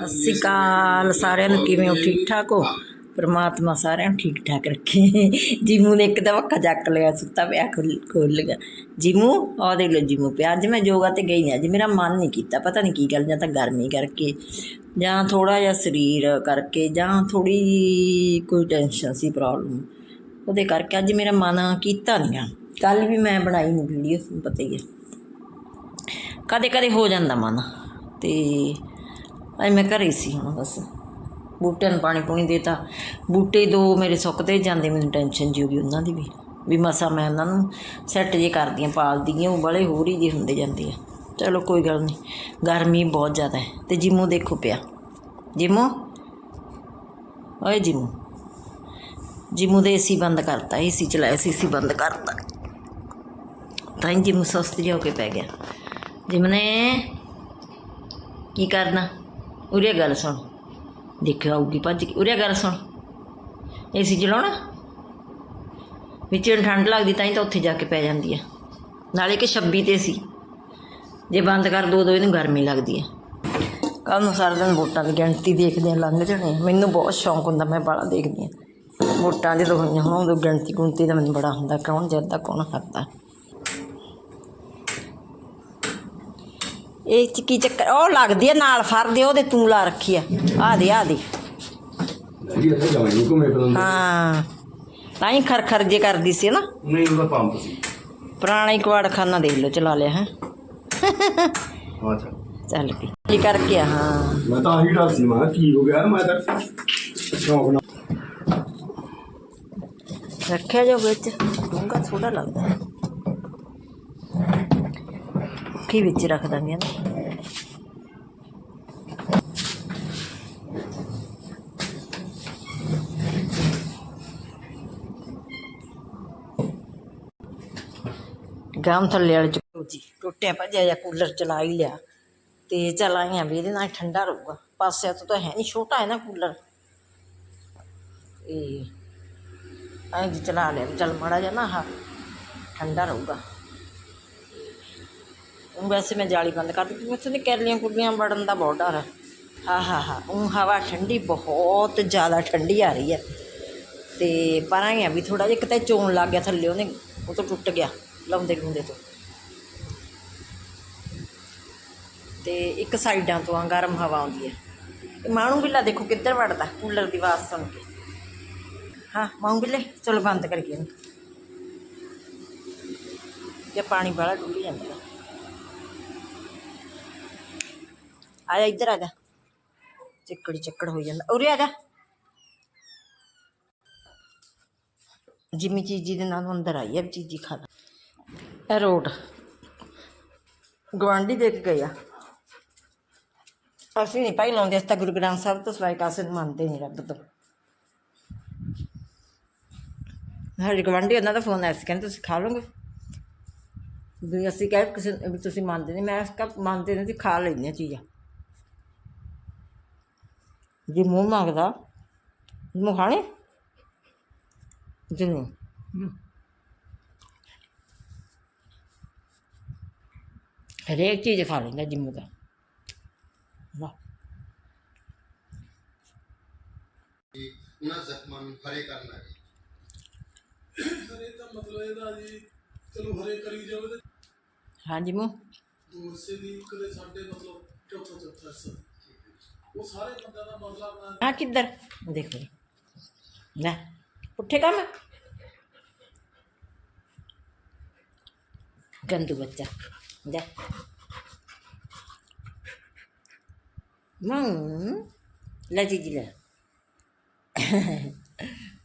ਸਤਿ ਸ਼੍ਰੀ ਅਕਾਲ ਸਾਰਿਆਂ ਨੂੰ ਕਿਵੇਂ ਹੋ? ਠੀਕ ਠਾਕ ਹੋ? ਪਰਮਾਤਮਾ ਸਾਰਿਆਂ ਨੂੰ ਠੀਕ ਠਾਕ ਰੱਖੇ। ਜੀਮੂ ਨੇ ਇੱਕ ਦਮ ਅੱਖਾਂ ਚੱਕ ਲਿਆ, ਸੁੱਤਾ ਪਿਆ ਖੁੱਲ ਖੋਲ ਲਿਆ। ਜੀਮੂ ਆ ਦੇਖ ਲਓ ਜੀਮੂ ਪਿਆ। ਅੱਜ ਮੈਂ ਯੋਗਾ ਤੇ ਗਈ ਨਹੀਂ ਅੱਜ ਮੇਰਾ ਮਨ ਨਹੀਂ ਕੀਤਾ, ਪਤਾ ਨਹੀਂ ਕੀ ਗੱਲ, ਜਾਂ ਤਾਂ ਗਰਮੀ ਕਰਕੇ, ਜਾਂ ਥੋੜਾ ਜਿਹਾ ਸਰੀਰ ਕਰਕੇ, ਜਾਂ ਥੋੜੀ ਕੋਈ ਟੈਨਸ਼ਨ ਸੀ ਪ੍ਰੋਬਲਮ ਉਹਦੇ ਕਰਕੇ ਅੱਜ ਮੇਰਾ ਮਨ ਕੀਤਾ ਨਹੀਂ ਆ। ਕੱਲ ਵੀ ਮੈਂ ਬਣਾਈ ਨਹੀਂ ਵੀਡੀਓ ਤੁਹਾਨੂੰ ਪਤਾ ਹੀ ਹੈ ਕਦੇ ਕਦੇ ਹੋ ਜਾਂਦਾ ਮਨ। ਤੇ ਅੱਜ ਮੈਂ ਘਰੇ ਹੀ ਸੀ ਹੁਣ ਬਸ। ਬੂਟਿਆਂ ਨੂੰ ਪਾਣੀ ਪੂਣੀ ਦੇਤਾ। ਬੂਟੇ ਦੋ ਮੇਰੇ ਸੁੱਕਦੇ ਜਾਂਦੇ, ਮੈਨੂੰ ਟੈਨਸ਼ਨ ਜੀ ਹੋ ਗਈ ਉਹਨਾਂ ਦੀ ਵੀ। ਵੀ ਮਸਾ ਮੈਂ ਉਹਨਾਂ ਨੂੰ ਸੈੱਟ ਜੇ ਕਰਦੀਆਂ ਪਾਲਦੀਆਂ ਉਹ ਬੜੇ ਹੋਰ ਹੀ ਜੇ ਹੁੰਦੇ ਜਾਂਦੇ ਆ। ਚਲੋ ਕੋਈ ਗੱਲ ਨਹੀਂ, ਗਰਮੀ ਬਹੁਤ ਜ਼ਿਆਦਾ ਹੈ ਤੇ ਜਿਮੂ ਦੇਖੋ ਪਿਆ। ਜਿਮੂ? ਓਏ ਜਿਮੂ। ਜਿਮੂ ਦੇ ਏਸੀ ਬੰਦ ਕਰਤਾ, ਏਸੀ ਚਲਾਇਆ ਸੀ, ਏਸੀ ਬੰਦ ਕਰਤਾ। ਤਾਂ ਹੀ ਜਿਮੂ ਸੁਸਤ ਜਿਹਾ ਹੋ ਕੇ ਪੈ ਗਿਆ। ਜਿਮਨੇ ਕੀ ਕਰਨਾ? ਉਰੇ ਗੱਲ ਸੁਣ। ਦੇਖਿਓ ਆਊਗੀ ਭੱਜ ਕੇ। ਉਰੇ ਗੱਲ ਸੁਣ। ਏਸੀ ਚਲਾਉਣਾ? ਵਿੱਚ ਨੂੰ ਠੰਡ ਲੱਗਦੀ ਤਾਂ ਹੀ ਤਾਂ ਉੱਥੇ ਜਾ ਕੇ ਪੈ ਜਾਂਦੀ ਆ। ਨਾਲੇ ਕਿ 26 ਤੇ ਸੀ। ਜੇ ਬੰਦ ਕਰ ਦੋ ਦੋ, ਇਹਨੂੰ ਗਰਮੀ ਲੱਗਦੀ ਹੈ ਕੱਲ ਨੂੰ ਸਾਰਾ ਦਿਨ ਵੋਟਾਂ ਦੀ ਗਿਣਤੀ ਦੇਖਦੇ ਆ, ਲੰਘ ਜਾਣੇ ਮੈਨੂੰ ਬਹੁਤ ਸ਼ੌਂਕ ਹੁੰਦਾ, ਮੈਂ ਬਾਹਲਾ ਦੇਖਦੀ ਆ। ਵੋਟਾਂ ਜਦੋਂ ਹੋਈਆਂ ਹੁਣ, ਉਦੋਂ ਗਿਣਤੀ ਗੁਣਤੀ ਦਾ ਮੈਨੂੰ ਬੜਾ ਹੁੰਦਾ, ਕੌਣ ਜਿੱਤਦਾ, ਕੌਣ ਹਾਰਦਾ। ਇਹ ਚ ਕੀ ਚੱਕਰ? ਉਹ ਲੱਗਦੀ ਆ ਨਾਲ ਫਰਦੇ ਉਹਦੇ ਤੂੰ ਲਾ ਰੱਖੀ ਆ। ਆ ਦੇ ਆ ਦੇ। ਜੀ ਇੱਥੇ ਜਾਵਾਂਗੇ ਘੁੰਮੇ ਫਿਰਨ ਹਾਂ। ਤਾਂ ਹੀ ਖਰ ਖਰ ਜੇ ਕਰਦੀ ਸੀ ਨਾ ਨਹੀਂ ਉਹਦਾ ਪੰਪ ਸੀ। ਪੁਰਾਣਾ ਹੀ ਕਵਾੜਖਾਨਾ ਦੇਖ ਲਓ ਚਲਾ ਲਿਆ ਹੈ। ਅੱਛਾ। ਚੱਲ ਪਈ ਕੀ ਕਰਕੇ ਆ ਹਾਂ। ਮੈਂ ਤਾਂ ਆਹੀ ਡਰ ਸੀ ਮੈਂ ਕਿਹਾ ਕੀ ਹੋ ਗਿਆ ਮੈਂ ਤਾਂ ਸ਼ੌਕ ਨਾਲ ਰੱਖਿਆ ਜੋ ਵਿੱਚ ਡੂੰਗਾ ਥੋੜਾ ਲੱਗਦਾ। ਹੈ। ਕੀ ਵਿੱਚ ਰੱਖ ਦਾਂਗੇ ਨਾ ਗਾਮ ਥੱਲੇ ਵਾਲੇ ਚ ਜੀ ਟੁੱਟਿਆ ਭੱਜਿਆ ਜਾਂ ਕੂਲਰ ਚਲਾ ਹੀ ਲਿਆ। ਤੇ ਚਲ ਆਈਆਂ ਵੀ, ਇਹਦੇ ਨਾਲ ਠੰਡਾ ਰਹੂਗਾ। ਪਾਸਿਆਂ ਤੋਂ ਤਾਂ ਹੈ ਨਹੀਂ ਛੋਟਾ ਹੈ ਨਾ ਕੂਲਰ। ਤੇ ਐਂ ਜੀ ਚਲਾ ਲਿਆ ਵੀ ਚੱਲ ਮਾੜਾ ਜਿਹਾ ਨਾ ਆਹ ਠੰਡਾ ਰਹੂਗਾ। ਉਹ ਵੈਸੇ ਮੈਂ ਜਾਲੀ ਬੰਦ ਕਰ ਦਿੱਤੀ। ਮੈਥੋਂ ਦੀ ਕੈਰਲੀਆਂ ਕੁਰਲੀਆਂ ਵੜਨ ਦਾ ਬਹੁਤ ਡਰ ਹੈ। ਹਾਂ ਹਾਂ ਹਾਂ ਉਹ ਹਵਾ ਠੰਡੀ, ਬਹੁਤ ਜ਼ਿਆਦਾ ਠੰਡੀ ਆ ਰਹੀ ਹੈ। ਤੇ ਪਰ ਐਂ ਵੀ ਥੋੜਾ ਜਿਹਾ ਕਿਤੇ ਚੋਣ ਲੱਗ ਗਿਆ ਥੱਲੇ, ਉਹਨੇ ਉਹ ਤੋਂ ਟੁੱਟ ਗਿਆ ਲਾਉਂਦੇ ਲੂੰਦੇ ਤੋਂ। ਤੇ ਇੱਕ ਸਾਈਡਾਂ ਤੋਂ ਆ ਗਰਮ ਹਵਾ ਆਉਂਦੀ ਹੈ। ਇਹ ਮਾਣੂ ਬਿੱਲਾ ਦੇਖੋ ਕਿੱਧਰ ਵੜਦਾ, ਕੂਲਰ ਦੀ ਆਵਾਜ਼ ਸੁਣ ਕੇ। ਹਾਂ ਮਾਊ ਬਿੱਲੇ, ਚਲੋ ਬੰਦ ਕਰੀਏ ਇਹਨੂੰ। ਜੇ ਪਾਣੀ ਵਾਲਾ ਡੁੱਲੀ ਜਾਂਦਾ। ਆ ਜਾ ਇੱਧਰ ਆ ਜਾ। ਚਿੱਕੜੀ ਚੱਕੜ ਹੋ ਜਾਂਦਾ। ਉਰੇ ਆ ਜਾ। ਜਿਮੀ ਚੀਜੀ ਦੇ ਨਾਲ ਅੰਦਰ ਆਈ ਹੈ ਵੀ ਚੀਜੀ ਖਾ ਲਾ। ਇਹ ਰੋਡ ਗਵਾਂਢੀ ਦੇਖ ਗਏ ਆ। ਅਸੀਂ ਨਹੀਂ ਭਾਈ ਲਾਉਂਦੇ, ਅਸੀਂ ਤਾਂ ਗੁਰੂ ਗ੍ਰੰਥ ਸਾਹਿਬ ਤੋਂ ਸਵਾਈ ਕਾਸੇ ਨੂੰ ਮੰਨਦੇ ਨਹੀਂ ਰੱਬ ਤੋਂ। ਸਾਡੇ ਗਵਾਂਢੀ ਉਹਨਾਂ ਦਾ ਫੋਨ ਆਇਆ ਸੀ ਕਹਿੰਦੇ ਤੁਸੀਂ ਖਾ ਲਓਗੇ। ਵੀ ਅਸੀਂ ਕਹਿ ਕਿਸੇ ਵੀ ਤੁਸੀਂ ਮੰਨਦੇ ਨਹੀਂ, ਮੈਂ ਕਹ ਮੰਨਦੇ ਨਹੀਂ ਖਾ ਲੈਂਦੇ ਹਾਂ ਚੀਜ਼ਾਂ। ਜੇ ਮੂੰਹ ਮੰਗਦਾ ਮੂੰਹ ਖਾਣੇ? ਜਿੰਨੇ ਹਰੇਕ ਚੀਜ਼ ਖਾ ਲੈਂਦਾ ਜਿੰਮੂ ਦਾ। ਵਾਹ। ਉਹਨਾਂ ਜ਼ਖਮਾਂ ਨੂੰ ਹਰੇ ਕਰਨ ਲੱਗੇ ਇਹ ਤਾਂ ਮਤਲਬ ਇਹਦਾ ਜੀ ਚਲੋ ਹਰੇ ਕਰੀ ਜਾਵੇ ਤੇ ਹਾਂ ਜਿੰਮੂ ਦੂਰਸੇ ਦੀ ਕਦੇ ਸਾਡੇ ਮਤਲਬ ਚੌਥਾ ਚੌਥਾ ਸਾਰੇ ਬੰਦਿਆਂ ਦਾ ਮਸਲਾ ਆਪਣਾ ਆ ਕਿੱਧਰ ਦੇਖੋ ਲੈ ਉੱਠੇ ਕੰਮ ਗੰਦੂ ਬੱਚਾ ਲੈ ਮਾਂ ਲੈ ਜੀ ਜੀ ਲੈ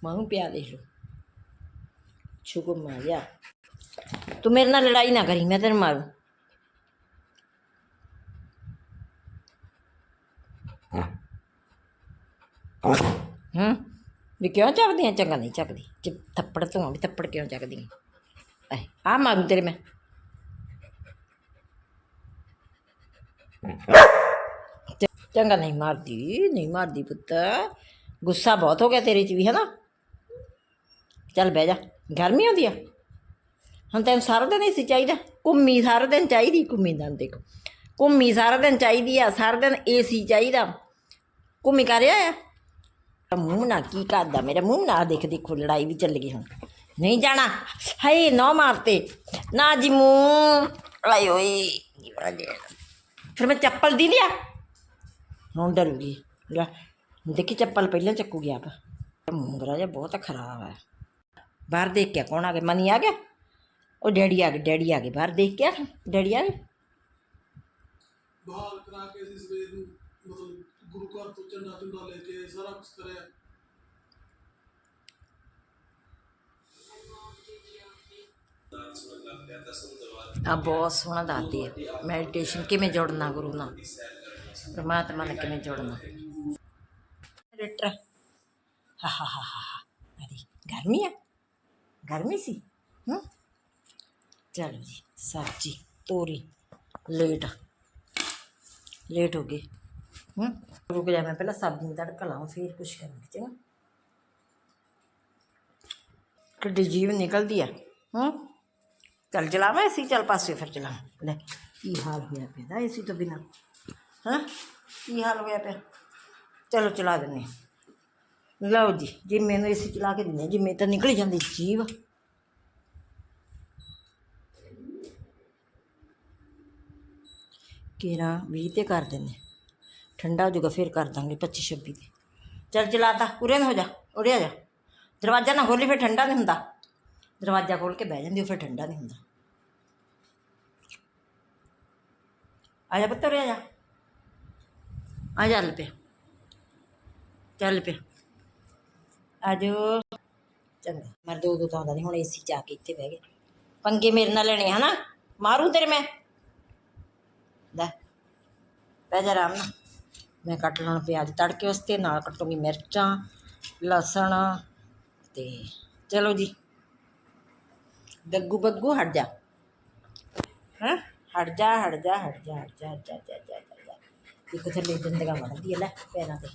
ਮਾਂ ਪਿਆ ਦੇਖ ਲੋ ਛੁਕੋ ਮਾਰਿਆ ਤੂੰ ਮੇਰੇ ਨਾਲ ਲੜਾਈ ਨਾ ਕਰੀ ਮੈਂ ਤੈਨੂੰ ਮਾਰੂ ਹੂੰ? ਵੀ ਕਿਉਂ ਚੱਕਦੀ ਆ ਚੰਗਾ ਨਹੀਂ ਚੱਕਦੀ। ਚ, ਥੱਪੜ ਤੋਂ ਵੀ ਥੱਪੜ ਕਿਉਂ ਚੱਕਦੀ? ਆ ਆ ਮਾਰੂ ਤੇਰੇ ਮੈਂ। ਚ- ਚੰਗਾ ਨਹੀਂ ਮਾਰਦੀ ਨਹੀਂ ਮਾਰਦੀ ਪੁੱਤ। ਗੁੱਸਾ ਬਹੁਤ ਹੋ ਗਿਆ ਤੇਰੇ ਚ ਵੀ ਹੈ ਨਾ ਚੱਲ ਬਹਿ ਜਾ। ਗਰਮੀ ਆਉਂਦੀ ਆ। ਹੁਣ ਤੈਨੂੰ ਸਾਰਾ ਦਿਨ ਹੀ ਸੀ ਚਾਹੀਦਾ। ਘੁੰਮੀ ਸਾਰਾ ਦਿਨ ਚਾਹੀਦੀ, ਘੁੰਮੀ ਦਾ ਦੇਖੋ। ਘੁੰਮੀ ਸਾਰਾ ਦਿਨ ਚਾਹੀਦੀ ਆ, ਸਾਰਾ ਦਿਨ ਏਸੀ ਚਾਹੀਦਾ। ਘੁੰਮੀ ਕਰ ਆਇਆ? ਮੂੰਹ ਨਾ ਕੀ ਕਰਦਾ? ਮੇਰਾ ਮੂੰਹ ਨਾ ਦੇਖ, ਦੇਖੋ, ਲੜਾਈ ਵੀ ਚੱਲ ਗਈ ਹੁਣ। ਨਹੀਂ ਜਾਣਾ। ਹਾਏ ਨੋ ਮਾਰਤੇ। ਨਾ ਜੀ, ਮੂੰਹ। ਆਈ ਓਏ ਕੀ ਬੜਾ ਗਿਆ ਫਿਰ ਮੈਂ ਚੱਪਲ ਦੀ ਲਿਆ। ਹੁਣ ਡਰੂਗੀ। ਲੈ, ਦੇਖੀ ਚੱਪਲ ਪਹਿਲਾਂ ਚੱਕੂਗੀ ਆਪ। ਮੁੰਗਰਾ ਜਿਹਾ ਬਹੁਤ ਖਰਾਬ ਹੈ। ਬਾਹਰ ਦੇਖ ਕੇ ਕੌਣ ਆ ਗਿਆ? ਮਨੀ ਆ ਗਿਆ? ਉਹ ਡੈਡੀ ਆ ਗਏ, ਡੈਡੀ ਆ ਗਏ। ਬਾਹਰ ਦੇਖ ਕੇ ਆ ਡੈਡੀ ਆ ਗਏ? ਬਹਾਲ ਕਰਾ ਕੇ ਅਸੀਂ ਸਵੇਰ ਨੂੰ ਮਤਲਬ ਗੁਰੂ ਘਰ ਤੋਂ ਝੰਡਾ ਝੁੰਡਾ ਲੈ ਕੇ ਸਾਰਾ ਕੁਝ ਕਰਿਆ ਆ ਬਹੁਤ ਸੋਹਣਾ ਦੱਸਦੀ ਹੈ ਮੈਡੀਟੇਸ਼ਨ ਕਿਵੇਂ ਜੁੜਨਾ ਗੁਰੂ ਨਾਲ ਪਰਮਾਤਮਾ ਨਾਲ ਕਿਵੇਂ ਜੁੜਨਾ ਰਿਟਰ ਹਾ ਹਾ ਹਾ ਹਾ ਅਰੇ ਗਰਮੀ ਆ ਗਰਮੀ ਸੀ ਹੂੰ ਚਲੋ ਹੂੰ ਰੁਕ ਜਾ, ਮੈਂ ਪਹਿਲਾਂ ਸਬਜ਼ੀ ਨੂੰ ਤੜਕਾ ਲਾਉਂ ਫਿਰ ਕੁਛ ਕਰਾਂਗੇ, ਚੰਗਾ। ਕਿੱਡੀ ਜੀਵ ਨਿਕਲਦੀ ਆ ਹੂੰ ਚੱਲ ਚਲਾਵਾਂ ਏਸੀ, ਚੱਲ ਪਾਸੇ ਫਿਰ ਚਲਾ ਲੈ, ਕੀ ਹਾਲ ਹੋਇਆ ਪਿਆ ਦਾ ਏਸੀ ਤੋਂ ਬਿਨਾ? ਹਾਂ ਕੀ ਹਾਲ ਹੋਇਆ ਪਿਆ? ਚਲੋ ਚਲਾ ਦਿੰਨੇ ਹਾਂ। ਲਓ ਜੀ ਜੀ ਮੈਨੂੰ ਏਸੀ ਚਲਾ ਕੇ ਦਿੰਦੇ ਜੀ ਮੈਂ ਤਾਂ ਨਿਕਲ ਜਾਂਦੀ ਜੀਵ ਕੇਰਾ 20 ਤੇ ਕਰ ਦਿੰਦੇ ਠੰਡਾ ਹੋ ਜਾਊਗਾ, ਫਿਰ ਕਰ ਦਾਂਗੇ 25 26 ਤੇ। ਚੱਲ ਚਲਾਤਾ ਉਰੇ ਨੂੰ ਹੋ ਜਾ, ਉਰੇ ਆ ਜਾ। ਦਰਵਾਜ਼ਾ ਨਾ ਖੋਲੀ ਫਿਰ ਠੰਡਾ ਨਹੀਂ ਹੁੰਦਾ। ਦਰਵਾਜ਼ਾ ਖੋਲ ਕੇ ਬਹਿ ਜਾਂਦੀ, ਉਹ ਫਿਰ ਠੰਡਾ ਨਹੀਂ ਹੁੰਦਾ। ਆ ਜਾ ਪੁੱਤ, ਉਰੇ ਆ ਜਾ। ਆ ਜਾ ਚੱਲ ਪਿਆ। ਚੱਲ ਪਿਆ। ਆ ਜਾਓ। ਚੰਗਾ ਮੈਂ ਦੋ ਦੋ ਤਾਂ ਆਉਂਦਾ ਨਹੀਂ, ਹੁਣ ਏਸੀ ਚ ਆ ਕੇ ਇੱਥੇ ਬਹਿ ਗਏ। ਪੰਗੇ ਮੇਰੇ ਨਾਲ ਲੈਣੇ ਹਨਾ? ਮਾਰੂ ਤੇਰੇ ਮੈਂ? ਲੈ, ਬਹਿ ਜਾ ਆਰਾਮ ਨਾਲ। ਮੈਂ ਕੱਟ ਲੈਣਾ ਪਿਆਜ਼ ਤੜਕੇ ਉਸ ਤੇ ਨਾਲ ਕੱਟੂੰਗੀ ਮਿਰਚਾਂ ਲਸਣ ਤੇ ਚਲੋ ਜੀ। ਗੱਗੂ ਬੱਗੂ ਹਟ ਜਾ। ਹਾਂ? ਹਟ ਜਾ ਹਟ ਜਾ ਹਟ ਜਾ ਹਟ ਜਾ ਹਟ ਜਾ ਹਟ ਜਾ, ਹਟ ਥੱਲੇ ਜਿੰਦਗਾ ਵੜਦੀ ਹੈ ਲੈ ਪੈਰਾਂ ਤੇ।